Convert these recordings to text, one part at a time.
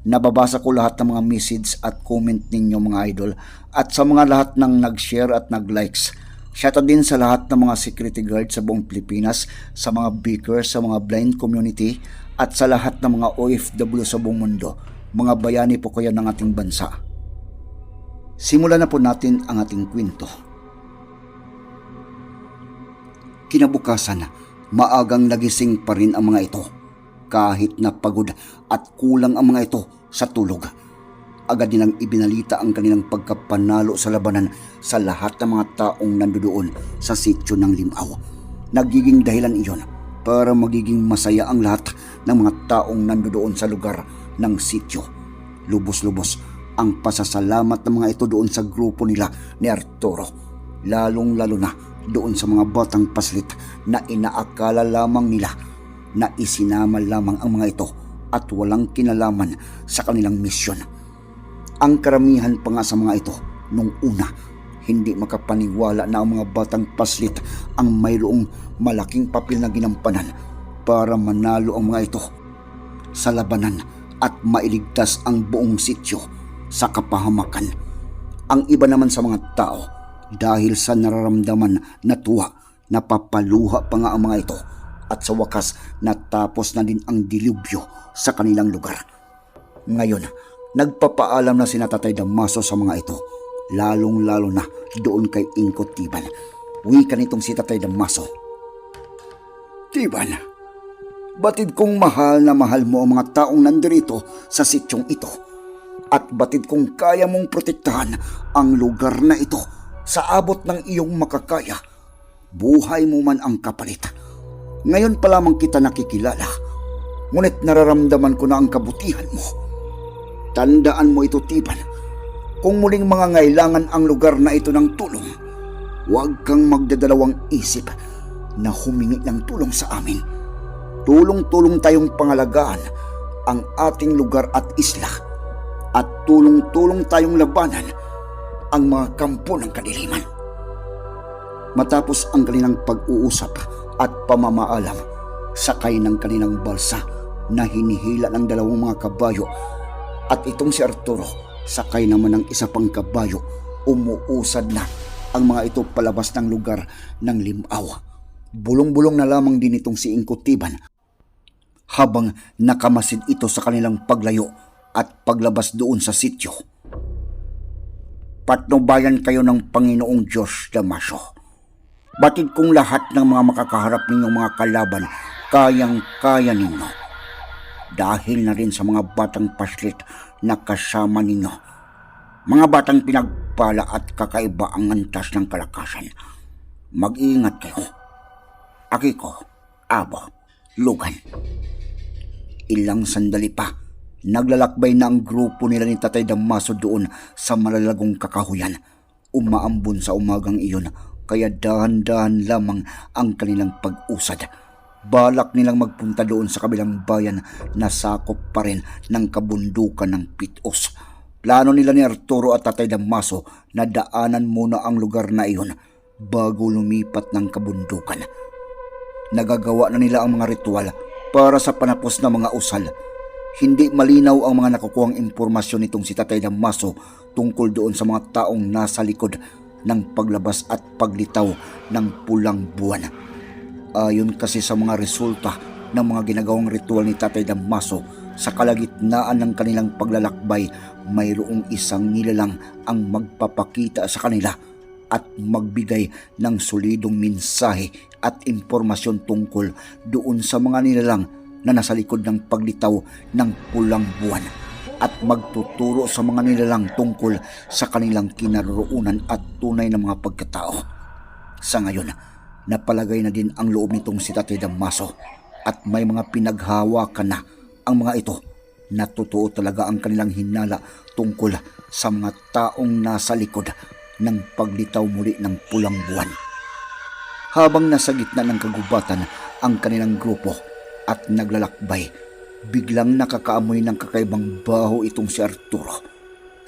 Nababasa ko lahat ng mga message at comment ninyo mga idol at sa mga lahat ng nag-share at nag-likes. Shoutout din sa lahat ng mga security guard sa buong Pilipinas, sa mga beakers, sa mga blind community at sa lahat ng mga OFW sa buong mundo. Mga bayani po kayo ng ating bansa. Simulan na po natin ang ating kwento. Kinabukasan, maagang nagising pa rin ang mga ito. Kahit na pagod at kulang ang mga ito sa tulog. Agad nilang ibinalita ang kanilang pagkapanalo sa labanan sa lahat ng mga taong nandoon sa sityo ng Limaw. Nagiging dahilan iyon para magiging masaya ang lahat ng mga taong nandoon sa lugar ng sityo. Lubos-lubos ang pasasalamat ng mga ito doon sa grupo nila ni Arturo. Lalong-lalo na doon sa mga batang paslit na inaakala lamang nila na isinama lamang ang mga ito at walang kinalaman sa kanilang misyon. Ang karamihan pa nga sa mga ito nung una, hindi makapaniwala na ang mga batang paslit ang mayroong malaking papel na ginampanan para manalo ang mga ito sa labanan at mailigtas ang buong sityo sa kapahamakan. Ang iba naman sa mga tao dahil sa nararamdaman na tuwa, napapaluha pa nga ang mga ito at sa wakas natapos na din ang dilubyo sa kanilang lugar. Ngayon, nagpapaalam na si Tatay Damaso sa mga ito, lalong-lalo na doon kay Inko Tiban. Wika nitong si Tatay Damaso. Tiban, batid kong mahal na mahal mo ang mga taong nandirito sa sityong ito at batid kong kaya mong protektahan ang lugar na ito sa abot ng iyong makakaya. Buhay mo man ang kapalit. Ngayon pa lamang kita nakikilala, ngunit nararamdaman ko na ang kabutihan mo. Tandaan mo ito, Tiban. Kung muling mga ngailangan ang lugar na ito ng tulong, huwag kang magdadalawang isip na humingi ng tulong sa amin. Tulong-tulong tayong pangalagaan ang ating lugar at isla at tulong-tulong tayong labanan ang mga kampo ng kadiliman. Matapos ang kanilang pag-uusap at pamamaalam, sakay ng kanilang balsa na hinihila ng dalawang mga kabayo at itong si Arturo sakay naman ng isa pang kabayo umuusad na ang mga ito palabas ng lugar ng limaw. Bulong-bulong na lamang din itong si Inkotiban habang nakamasid ito sa kanilang paglayo at paglabas doon sa sityo. Patnubayan kayo ng Panginoong Diyos Damasyo. Batid kong lahat ng mga makakaharap ninyong mga kalaban, kayang-kaya ninyo. Dahil na rin sa mga batang paslit na kasama ninyo. Mga batang pinagpala at kakaiba ang antas ng kalakasan. Mag-iingat kayo. Akiko, Abo, Lugan. Ilang sandali pa, naglalakbay na ang grupo nila ni Tatay Damaso doon sa malalagong kakahuyan. Umaambon sa umagang iyon, kaya dahan-dahan lamang ang kanilang pag-usad. Balak nilang magpunta doon sa kabilang bayan na sakop pa rin ng kabundukan ng Pitos. Plano nila ni Arturo at Tatay Damaso na daanan muna ang lugar na iyon bago lumipat ng kabundukan. Nagagawa na nila ang mga ritual para sa panapos na mga usal. Hindi malinaw ang mga nakukuhang impormasyon nitong si Tatay Damaso tungkol doon sa mga taong nasa likod ng paglabas at paglitaw ng pulang buwan. Ayon kasi sa mga resulta ng mga ginagawang ritual ni Tatay Damaso sa kalagitnaan ng kanilang paglalakbay, mayroong isang nilalang ang magpapakita sa kanila at magbigay ng solidong mensahe at impormasyon tungkol doon sa mga nilalang na nasa likod ng paglitaw ng pulang buwan at magtuturo sa mga nilalang tungkol sa kanilang kinaroroonan at tunay na mga pagkatao. Sa ngayon, napalagay na din ang loob nitong si Tatay Damaso at may mga pinaghawakan na ang mga ito na totoo talaga ang kanilang hinala tungkol sa mga taong nasa likod ng paglitaw muli ng pulang buwan. Habang nasa gitna ng kagubatan ang kanilang grupo at naglalakbay, biglang nakakaamoy ng kakaibang baho itong si Arturo.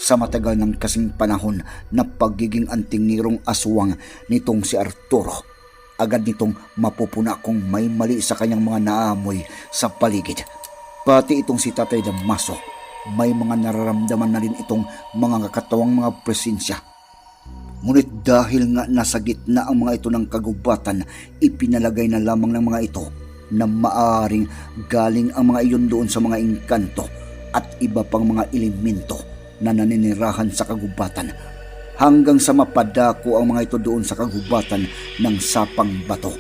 Sa matagal ng kasing panahon na pagiging antingnirong aswang nitong si Arturo, agad nitong mapupuna kung may mali sa kanyang mga naamoy sa paligid. Pati itong si Tatay Damaso, may mga nararamdaman na rin itong mga kakatawang mga presensya Ngunit dahil nga nasa gitna ang mga ito ng kagubatan, ipinalagay na lamang ng mga ito na maaaring galing ang mga iyon doon sa mga engkanto at iba pang mga elemento na naninirahan sa kagubatan hanggang sa mapadako ang mga ito doon sa kagubatan ng sapang bato.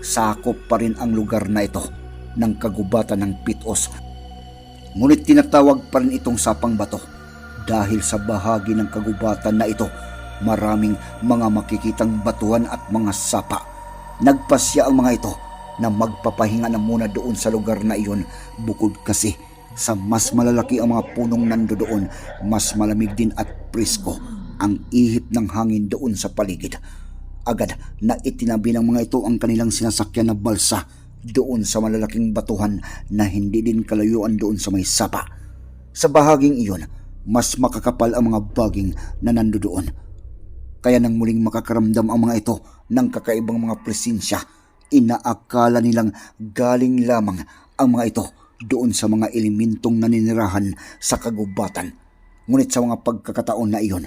Sakop pa rin ang lugar na ito ng kagubatan ng Pitos. Ngunit tinatawag pa rin itong sapang bato dahil sa bahagi ng kagubatan na ito maraming mga makikitang batuhan at mga sapa. Nagpasya ang mga ito na magpapahinga na muna doon sa lugar na iyon bukod kasi sa mas malalaki ang mga punong nando doon, mas malamig din at presko ang ihip ng hangin doon sa paligid. Agad na itinabi ng mga ito ang kanilang sinasakyan na balsa doon sa malalaking batuhan na hindi din kalayuan doon sa may sapa. Sa bahaging iyon, mas makakapal ang mga baging na nando doon kaya nang muling makakaramdam ang mga ito ng kakaibang mga presensya, inaakala nilang galing lamang ang mga ito doon sa mga elementong naninirahan sa kagubatan. Ngunit sa mga pagkakataon na iyon,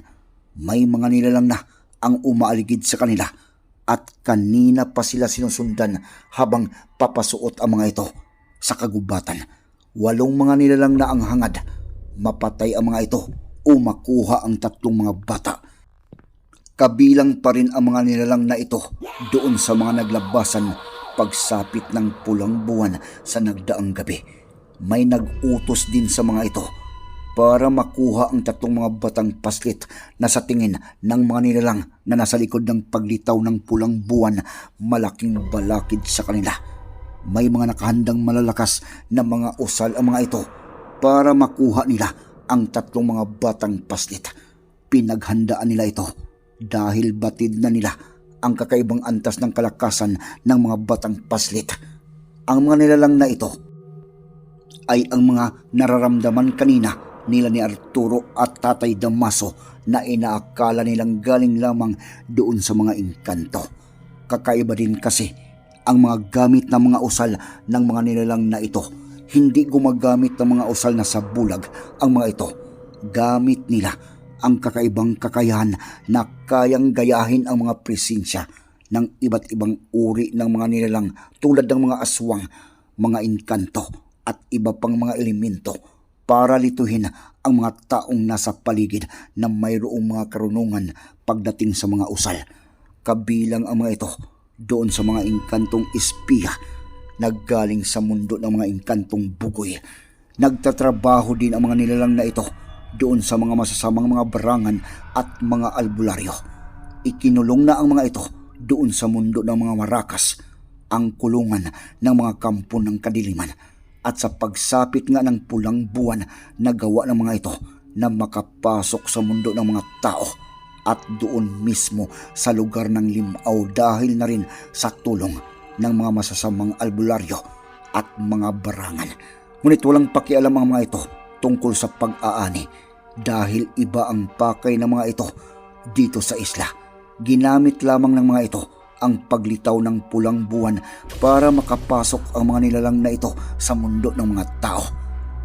may mga nilalang na ang umaaligid sa kanila at kanina pa sila sinusundan habang papasuot ang mga ito sa kagubatan. Walong mga nilalang na ang hangad, mapatay ang mga ito o makuha ang tatlong mga bata Kabilang pa rin ang mga nilalang na ito doon sa mga naglabasan pagsapit ng pulang buwan sa nagdaang gabi. May nag-utos din sa mga ito para makuha ang tatlong mga batang paslit na sa tingin ng mga nilalang na nasa likod ng paglitaw ng pulang buwan malaking balakid sa kanila. May mga nakahandang malalakas na mga usal ang mga ito para makuha nila ang tatlong mga batang paslit. Pinaghandaan nila ito dahil batid na nila ang kakaibang antas ng kalakasan ng mga batang paslit. Ang mga nilalang na ito ay ang mga nararamdaman kanina nila ni Arturo at Tatay Damaso na inaakala nilang galing lamang doon sa mga engkanto. Kakaiba din kasi ang mga gamit ng mga usal ng mga nilalang na ito. Hindi gumagamit ng mga usal na sa bulag ang mga ito. Gamit nila ang kakaibang kakayahan na kayang gayahin ang mga presensya ng iba't ibang uri ng mga nilalang tulad ng mga aswang, mga inkanto at iba pang mga elemento para lituhin ang mga taong nasa paligid na mayroong mga karunungan pagdating sa mga usal. Kabilang ang mga ito doon sa mga inkantong espiya naggaling sa mundo ng mga inkantong bugoy. Nagtatrabaho din ang mga nilalang na ito doon sa mga masasamang mga barangan at mga albularyo. Ikinulong na ang mga ito doon sa mundo ng mga marakas, ang kulungan ng mga kampo ng kadiliman at sa pagsapit nga ng pulang buwan na gawa ng mga ito na makapasok sa mundo ng mga tao at doon mismo sa lugar ng limaw dahil na rin sa tulong ng mga masasamang albularyo at mga barangan. Ngunit walang pakialam ang mga ito tungkol sa pag-aani dahil iba ang pakay ng mga ito dito sa isla. Ginamit lamang ng mga ito ang paglitaw ng pulang buwan para makapasok ang mga nilalang na ito sa mundo ng mga tao.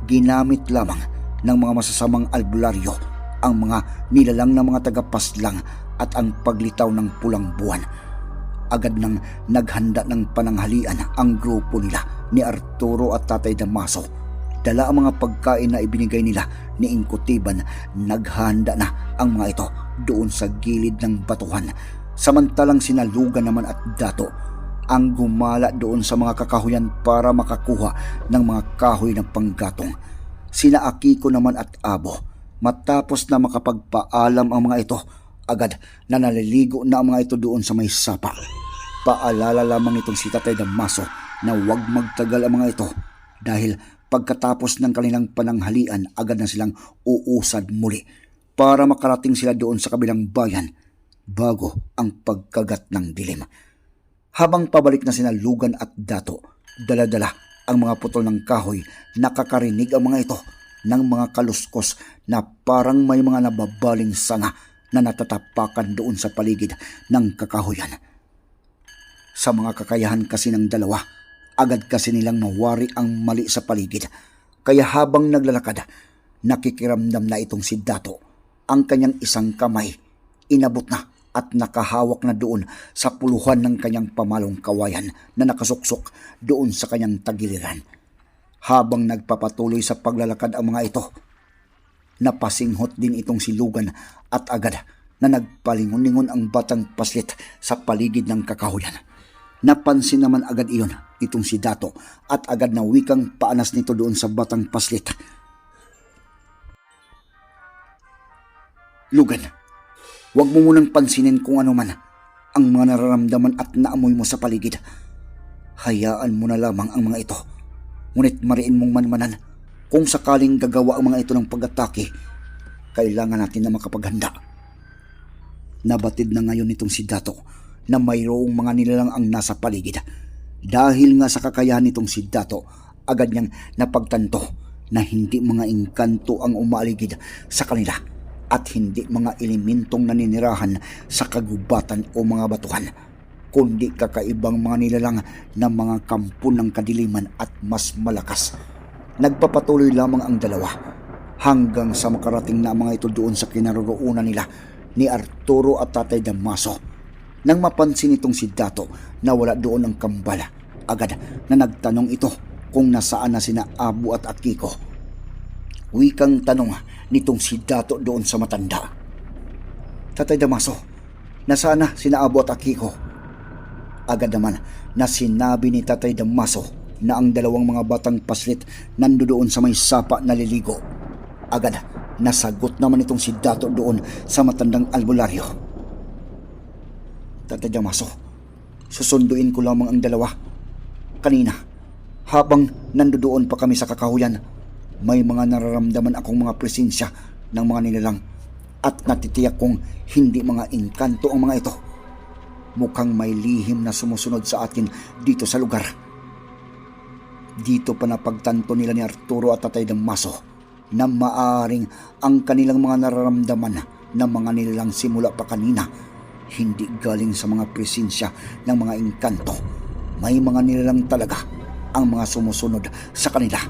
Ginamit lamang ng mga masasamang albularyo ang mga nilalang ng mga tagapaslang at ang paglitaw ng pulang buwan. Agad nang naghanda ng pananghalian ang grupo nila ni Arturo at Tatay Damaso Dala ang mga pagkain na ibinigay nila ni Inkutiban. Naghanda na ang mga ito doon sa gilid ng batuhan Samantalang sinalugan naman at dato ang gumala doon sa mga kakahuyan para makakuha ng mga kahoy ng panggatong. Sina Akiko naman at Abo, matapos na makapagpaalam ang mga ito, agad na naliligo na ang mga ito doon sa may sapa. Paalala lamang itong si Tatay Damaso na huwag magtagal ang mga ito dahil pagkatapos ng kanilang pananghalian agad na silang uusad muli para makarating sila doon sa kabilang bayan bago ang pagkagat ng dilim. Habang pabalik na sina Lugan at Dato, daladala ang mga putol ng kahoy, nakakarinig ang mga ito ng mga kaluskos na parang may mga nababaling sanga na natatapakan doon sa paligid ng kakahoyan. Sa mga kakayahan kasi ng dalawa, agad kasi nilang mawari ang mali sa paligid. Kaya habang naglalakad, nakikiramdam na itong si Dato. Ang kanyang isang kamay, inabot na at nakahawak na doon sa puluhan ng kanyang pamalong kawayan na nakasuksok doon sa kanyang tagiliran. Habang nagpapatuloy sa paglalakad ang mga ito, napasinghot din itong si Lugan at agad na nagpalingon-lingon ang batang paslit sa paligid ng kakahuyan. Napansin naman agad iyon itong si Dato at agad na wikang paanas nito doon sa batang paslit. Lugan, huwag mo munang pansinin kung ano man ang mga nararamdaman at naamoy mo sa paligid. Hayaan mo na lamang ang mga ito. Ngunit mariin mong manmanan kung sakaling gagawa ang mga ito ng pag-atake, kailangan natin na makapaghanda. Nabatid na ngayon itong si Dato na mayroong mga nilalang ang nasa paligid. Dahil nga sa kakayahan nitong si Dato, agad niyang napagtanto na hindi mga engkanto ang umaaligid sa kanila at hindi mga elementong naninirahan sa kagubatan o mga batuhan, kundi kakaibang mga nilalang na mga kampo ng kadiliman at mas malakas. Nagpapatuloy lamang ang dalawa hanggang sa makarating na mga ito doon sa kinaroroonan nila ni Arturo at Tatay Damaso. Nang mapansin itong si Dato na wala doon ang kambala, agad na nagtanong ito kung nasaan na sina Abu at Akiko. Wikang tanong nitong si Dato doon sa matanda. Tatay Damaso, nasaan na sina Abu at Akiko? Agad naman na sinabi ni Tatay Damaso na ang dalawang mga batang paslit nandoon sa may sapa na liligo. Agad nasagot naman itong si Dato doon sa matandang albularyo. Tatay Damaso, susunduin ko lamang ang dalawa. Kanina, habang nandoon pa kami sa kakahuyan, may mga nararamdaman akong mga presensya ng mga nilalang at natitiyak kong hindi mga engkanto ang mga ito. Mukhang may lihim na sumusunod sa atin dito sa lugar. Dito pa napagtanto nila ni Arturo at Tatay Damaso na maaring ang kanilang mga nararamdaman na mga nilalang simula pa kanina hindi galing sa mga presensya ng mga engkanto. May mga nilalang talaga ang mga sumusunod sa kanila.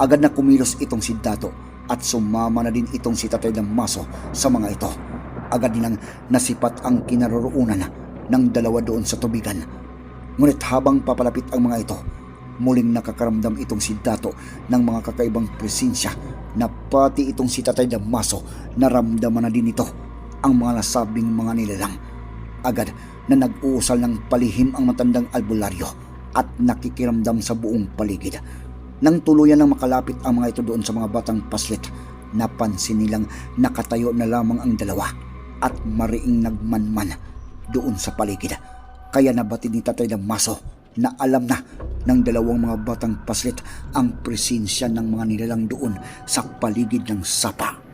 Agad na kumilos itong si Dato at sumama na din itong si Tatay Damaso sa mga ito. Agad nilang nasipat ang kinaroroonan ng dalawa doon sa tubigan. Ngunit habang papalapit ang mga ito, muling nakakaramdam itong si Dato ng mga kakaibang presensya na pati itong si Tatay Damaso naramdaman na din ito ang mga nasabing mga nilalang. Agad na nag-uusal ng palihim ang matandang albularyo at nakikiramdam sa buong paligid. Nang tuluyan ng makalapit ang mga ito doon sa mga batang paslit, napansin nilang nakatayo na lamang ang dalawa at mariing nagmanman doon sa paligid. Kaya nabatid ni Tatay Damaso na alam na ng dalawang mga batang paslit ang presensya ng mga nilalang doon sa paligid ng sapa.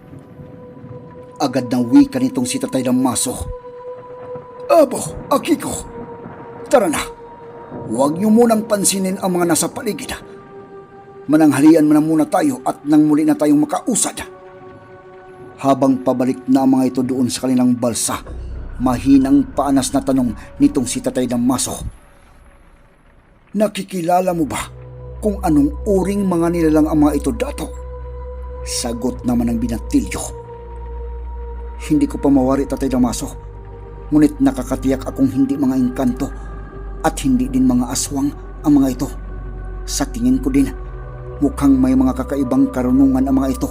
Agad na wika nitong si Tatay Damaso. Abo, Akiko, tara na. Huwag niyo munang pansinin ang mga nasa paligid. Mananghalian mo na muna tayo at nang muli na tayong makausad. Habang pabalik na mga ito doon sa kanilang balsa, mahinang paanas na tanong nitong si Tatay Damaso. Nakikilala mo ba kung anong uring mga nilalang ang mga ito dato? Sagot naman ng binatilyo. Hindi ko pa mawari, Tatay Damaso. Ngunit nakakatiyak akong hindi mga engkanto at hindi din mga aswang ang mga ito. Sa tingin ko din, mukhang may mga kakaibang karunungan ang mga ito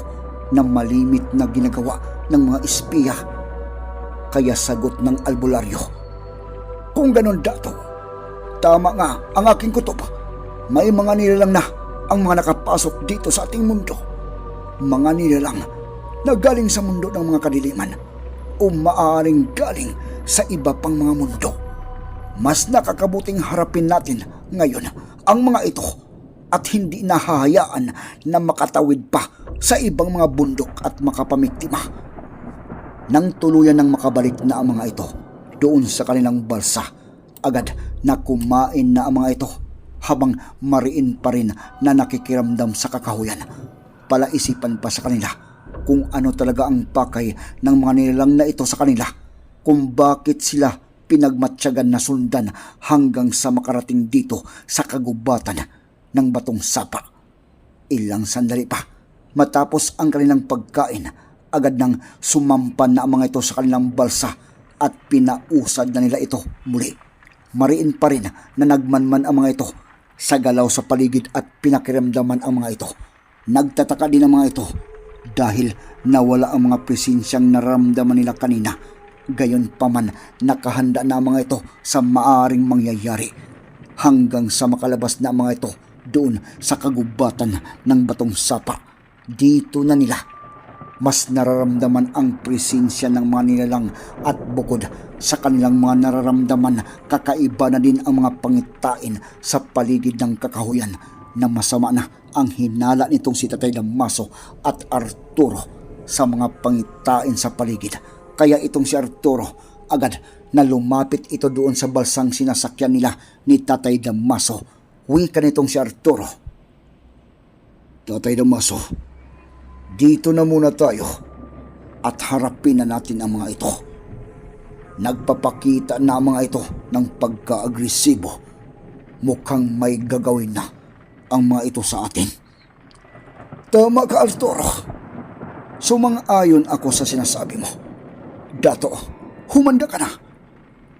na malimit na ginagawa ng mga espiya. Kaya sagot ng albularyo Kung ganun dato, tama nga ang aking kutob. May mga nilalang na ang mga nakapasok dito sa ating mundo. Mga nilalang na galing sa mundo ng mga kadiliman o maaaring galing sa iba pang mga mundo. Mas nakakabuting harapin natin ngayon ang mga ito at hindi nahahayaan na makatawid pa sa ibang mga bundok at makapamiktima. Nang tuluyan ng makabalik na ang mga ito doon sa kanilang balsa, agad na kumain na ang mga ito habang mariin pa rin na nakikiramdam sa kakahuyan. Palaisipan pa sa kanila kung ano talaga ang pakay ng mga nilalang na ito sa kanila, kung bakit sila pinagmatsyagan na sundan hanggang sa makarating dito sa kagubatan ng batong sapa. Ilang sandali pa, matapos ang kanilang pagkain, agad nang sumampan na ang mga ito sa kanilang balsa at pinausad na nila ito muli. Mariin pa rin na nagmanman ang mga ito sa galaw sa paligid at pinakiramdaman ang mga ito. Nagtataka din ang mga ito dahil nawala ang mga presensyang naramdaman nila kanina. Gayon pa man, nakahanda na mga ito sa maaring mangyayari hanggang sa makalabas na mga ito doon sa kagubatan ng batong sapa. Dito na nila mas nararamdaman ang presensya ng mga nilalang at bukod sa kanilang mga nararamdaman, kakaiba na din ang mga pangitain sa paligid ng kakahuyan na masama na ang hinala nitong si Tatay Damaso at Arturo sa mga pangitain sa paligid. Kaya itong si Arturo agad na lumapit ito doon sa balsang sinasakyan nila ni Tatay Damaso. Wika nitong si Arturo. Tatay Damaso, dito na muna tayo at harapin na natin ang mga ito. Nagpapakita na ang mga ito ng pagka-agresibo. Mukhang may gagawin na ang mga ito sa atin. Tama ka, Arturo. Sumang-ayon ako sa sinasabi mo. Dato, humanda ka na.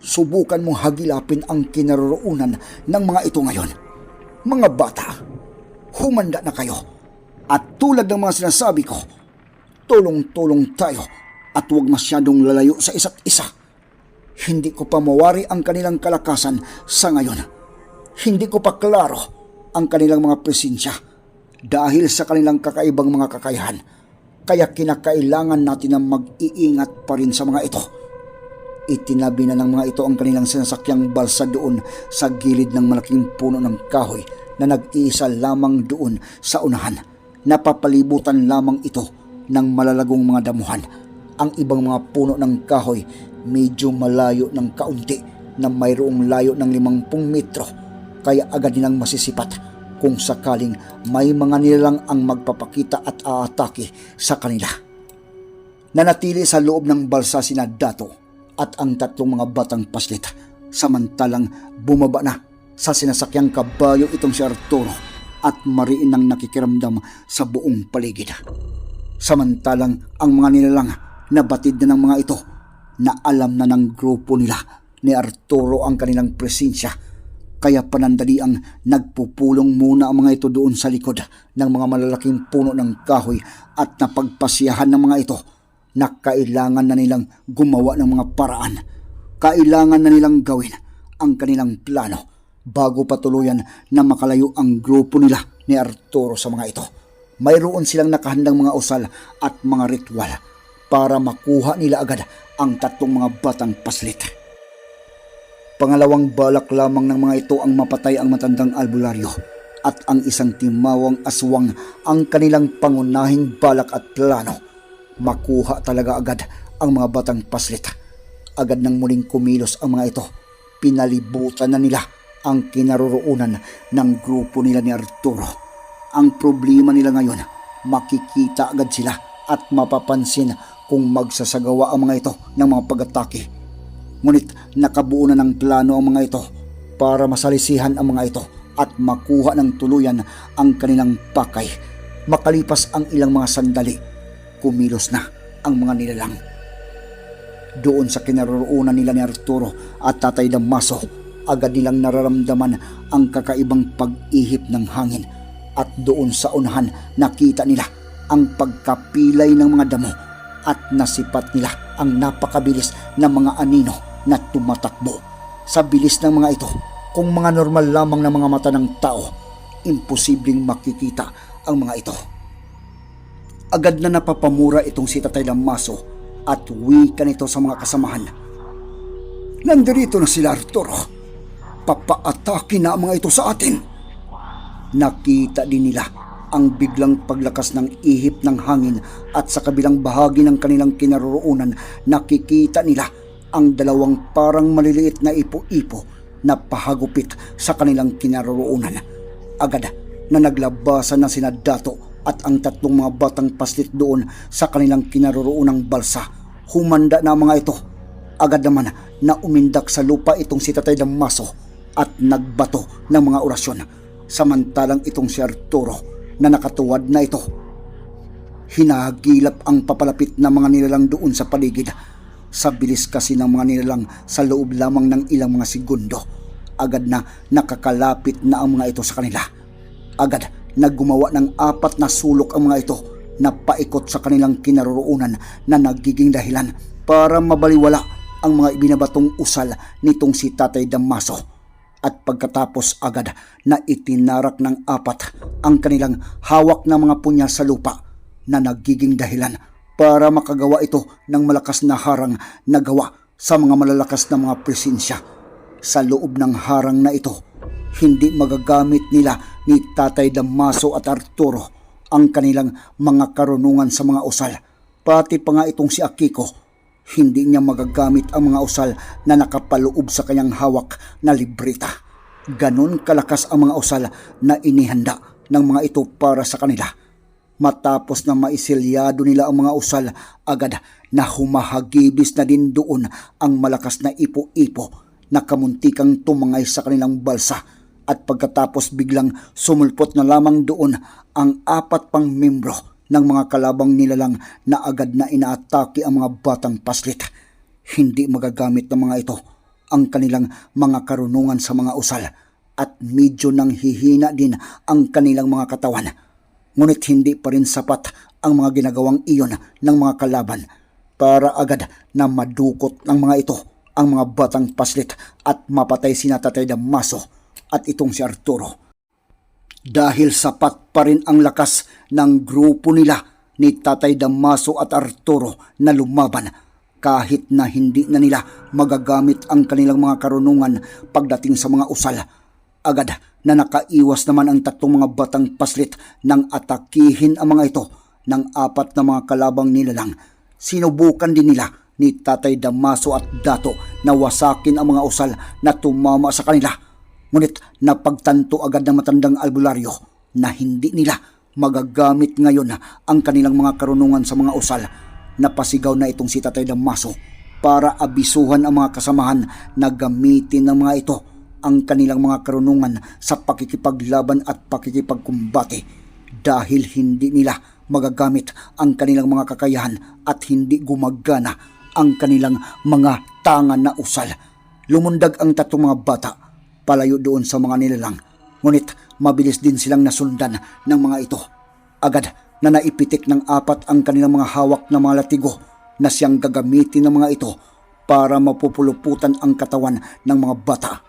Subukan mong hagilapin ang kinaroroonan ng mga ito ngayon. Mga bata, humanda na kayo. At tulad ng mga sinasabi ko, tulong-tulong tayo at huwag masyadong lalayo sa isa't isa. Hindi ko pa mawari ang kanilang kalakasan sa ngayon. Hindi ko pa klaro ang kanilang mga presensya dahil sa kanilang kakaibang mga kakayahan. Kaya kinakailangan natin na mag-iingat pa rin sa mga ito. Itinabi na ng mga ito ang kanilang sinasakyang balsa doon sa gilid ng malaking puno ng kahoy na nag-iisa lamang doon sa unahan. Napapalibutan lamang ito ng malalagong mga damuhan. Ang ibang mga puno ng kahoy medyo malayo ng kaunti na mayroong layo ng limangpung metro kaya agad nilang masisipat kung sakaling may mga nilalang ang magpapakita at aatake sa kanila. Nanatili sa loob ng balsa sina Dato at ang tatlong mga batang paslit samantalang bumaba na sa sinasakyang kabayo itong si Arturo at mariin ang nakikiramdam sa buong paligid. Samantalang ang mga nilalang nabatid na ng mga ito na alam na ng grupo nila ni Arturo ang kanilang presensya kaya panandali ang nagpupulong muna ang mga ito doon sa likod ng mga malalaking puno ng kahoy at napagpasyahan ng mga ito na kailangan na nilang gumawa ng mga paraan. Kailangan na nilang gawin ang kanilang plano bago patuluyan na makalayo ang grupo nila ni Arturo sa mga ito. Mayroon silang nakahandang mga usal at mga ritual para makuha nila agad ang tatlong mga batang paslit. Pangalawang balak lamang ng mga ito ang mapatay ang matandang albularyo at ang isang timawang aswang ang kanilang pangunahing balak at plano. Makuha talaga agad ang mga batang paslit. Agad nang muling kumilos ang mga ito. Pinalibutan na nila ang kinaroroonan ng grupo nila ni Arturo. Ang problema nila ngayon, makikita agad sila at mapapansin kung magsasagawa ang mga ito ng mga pag-atake. Ngunit nakabuo na ng plano ang mga ito para masalisihan ang mga ito at makuha ng tuluyan ang kanilang pakay. Makalipas ang ilang mga sandali, kumilos na ang mga nilalang. Doon sa kinaroroonan nila ni Arturo at Tatay Damaso, agad nilang nararamdaman ang kakaibang pag-ihip ng hangin at doon sa unahan nakita nila ang pagkapilay ng mga damo at nasipat nila ang napakabilis na mga anino na tumatakbo. sa bilis ng mga ito, kung mga normal lamang na mga mata ng tao, imposibleng makikita ang mga ito. Agad na napapamura itong si Tatay Damaso at wika nito sa mga kasamahan. Nandirito na sila Arturo. Papaatake na ang mga ito sa atin. Nakita din nila ang biglang paglakas ng ihip ng hangin at sa kabilang bahagi ng kanilang kinaroroonan nakikita nila ang dalawang parang maliliit na ipo-ipo na pahagupit sa kanilang kinaroroonan. Agad na naglabasan na sina Dato at ang tatlong mga batang paslit doon sa kanilang kinaroroonang balsa. Humanda na mga ito. Agad naman na umindak sa lupa itong si Tatay Damaso at nagbato ng mga orasyon. Samantalang itong si Arturo na nakatuwad na ito. Hinagilap ang papalapit na mga nilalang doon sa paligid. Sa bilis kasi ng mga nilalang sa loob lamang ng ilang mga segundo, agad na nakakalapit na ang mga ito sa kanila. Agad na gumawa ng apat na sulok ang mga ito na paikot sa kanilang kinaroroonan na nagiging dahilan para mabaliwala ang mga ibinabatong usal nitong si Tatay Damaso at pagkatapos agad na itinarak ng apat ang kanilang hawak na mga punya sa lupa na nagiging dahilan para makagawa ito ng malakas na harang na gawa sa mga malalakas na mga presensya. Sa loob ng harang na ito, hindi magagamit nila ni Tatay Damaso at Arturo ang kanilang mga karunungan sa mga usal. Pati pa nga itong si Akiko, hindi niya magagamit ang mga usal na nakapaloob sa kanyang hawak na libreta. Ganon kalakas ang mga usal na inihanda ng mga ito para sa kanila. Matapos na maisilyado nila ang mga usal, agad na humahagibis na din doon ang malakas na ipo-ipo na kamuntikang tumangay sa kanilang balsa at pagkatapos biglang sumulpot na lamang doon ang apat pang membro ng mga kalabang nilalang na agad na inaatake ang mga batang paslit. Hindi magagamit ng mga ito ang kanilang mga karunungan sa mga usal at medyo nang hihina din ang kanilang mga katawan. Ngunit hindi pa rin sapat ang mga ginagawang iyon ng mga kalaban para agad na madukot ng mga ito ang mga batang paslit at mapatay si Tatay Damaso at itong si Arturo. Dahil sapat pa rin ang lakas ng grupo nila ni Tatay Damaso at Arturo na lumaban kahit na hindi na nila magagamit ang kanilang mga karunungan pagdating sa mga usal. Agad na nakaiwas naman ang tatlong mga batang paslit nang atakihin ang mga ito ng apat na mga kalabang nilalang. Sinubukan din nila ni Tatay Damaso at Dato na wasakin ang mga usal na tumama sa kanila. Ngunit napagtanto agad ng matandang albularyo na hindi nila magagamit ngayon ang kanilang mga karunungan sa mga usal. Napasigaw na itong si Tatay Damaso para abisuhan ang mga kasamahan na gamitin ng mga ito ang kanilang mga karunungan sa pakikipaglaban at pakikipagkumbate dahil hindi nila magagamit ang kanilang mga kakayahan at hindi gumagana ang kanilang mga tangan na usal. Lumundag ang tatlong mga bata palayo doon sa mga nilalang. Ngunit mabilis din silang nasundan ng mga ito. Agad na naipitik ng apat ang kanilang mga hawak na mga latigo na siyang gagamitin ng mga ito para mapupuluputan ang katawan ng mga bata.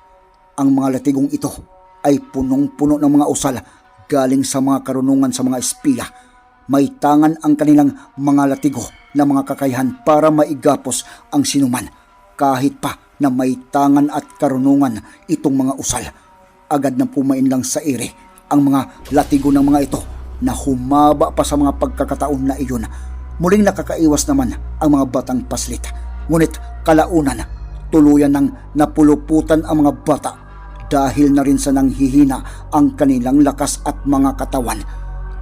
Ang mga latigong ito ay punong-puno ng mga usal galing sa mga karunungan sa mga espiya. May tangan ang kanilang mga latigo na mga kakayahan para maigapos ang sinuman kahit pa na may tangan at karunungan itong mga usal. Agad na pumain lang sa ere ang mga latigo ng mga ito na humaba pa sa mga pagkakataon na iyon. Muling nakakaiwas naman ang mga batang paslit. Ngunit kalaunan, tuluyan ng napuluputan ang mga bata dahil na rin sa nanghihina ang kanilang lakas at mga katawan.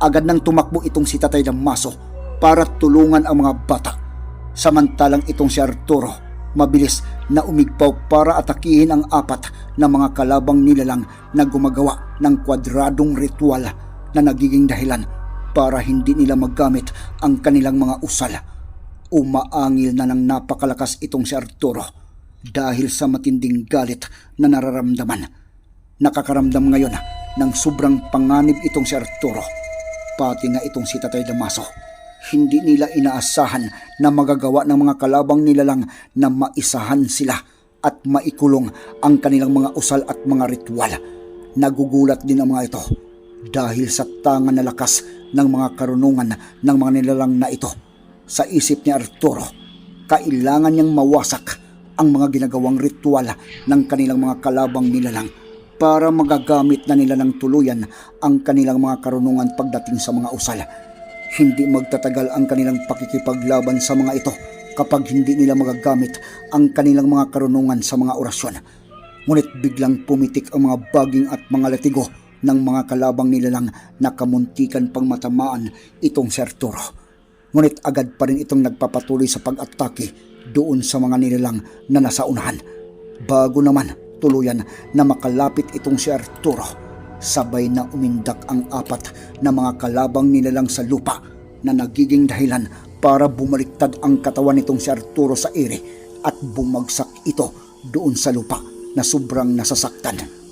Agad nang tumakbo itong si Tatay Damaso para tulungan ang mga bata. Samantalang itong si Arturo, mabilis na umigpaw para atakihin ang apat na mga kalabang nilalang na gumagawa ng kwadradong ritual na nagiging dahilan para hindi nila magamit ang kanilang mga usal. Umaangil na ng napakalakas itong si Arturo dahil sa matinding galit na nararamdaman. Nakakaramdam ngayon ng sobrang panganib itong si Arturo. Pati nga itong si Tatay Damaso. Hindi nila inaasahan na magagawa ng mga kalabang nilalang na maisahan sila at maikulong ang kanilang mga usal at mga ritual. Nagugulat din ang mga ito dahil sa tangan na lakas ng mga karunungan ng mga nilalang na ito. Sa isip ni Arturo, kailangan niyang mawasak ang mga ginagawang ritual ng kanilang mga kalabang nilalang para magagamit na nila ng tuluyan ang kanilang mga karunungan pagdating sa mga usal. Hindi magtatagal ang kanilang pakikipaglaban sa mga ito kapag hindi nila magagamit ang kanilang mga karunungan sa mga orasyon. Ngunit biglang pumitik ang mga baging at mga latigo ng mga kalabang nilalang na kamuntikan pang matamaan itong si Arturo. Ngunit agad pa rin itong nagpapatuloy sa pag-atake doon sa mga nilalang na nasa unahan. Bago naman tuluyan na makalapit itong si Arturo, sabay na umindak ang apat na mga kalabang nilalang sa lupa na nagiging dahilan para bumaliktad ang katawan nitong si Arturo sa ere at bumagsak ito doon sa lupa na sobrang nasasaktan.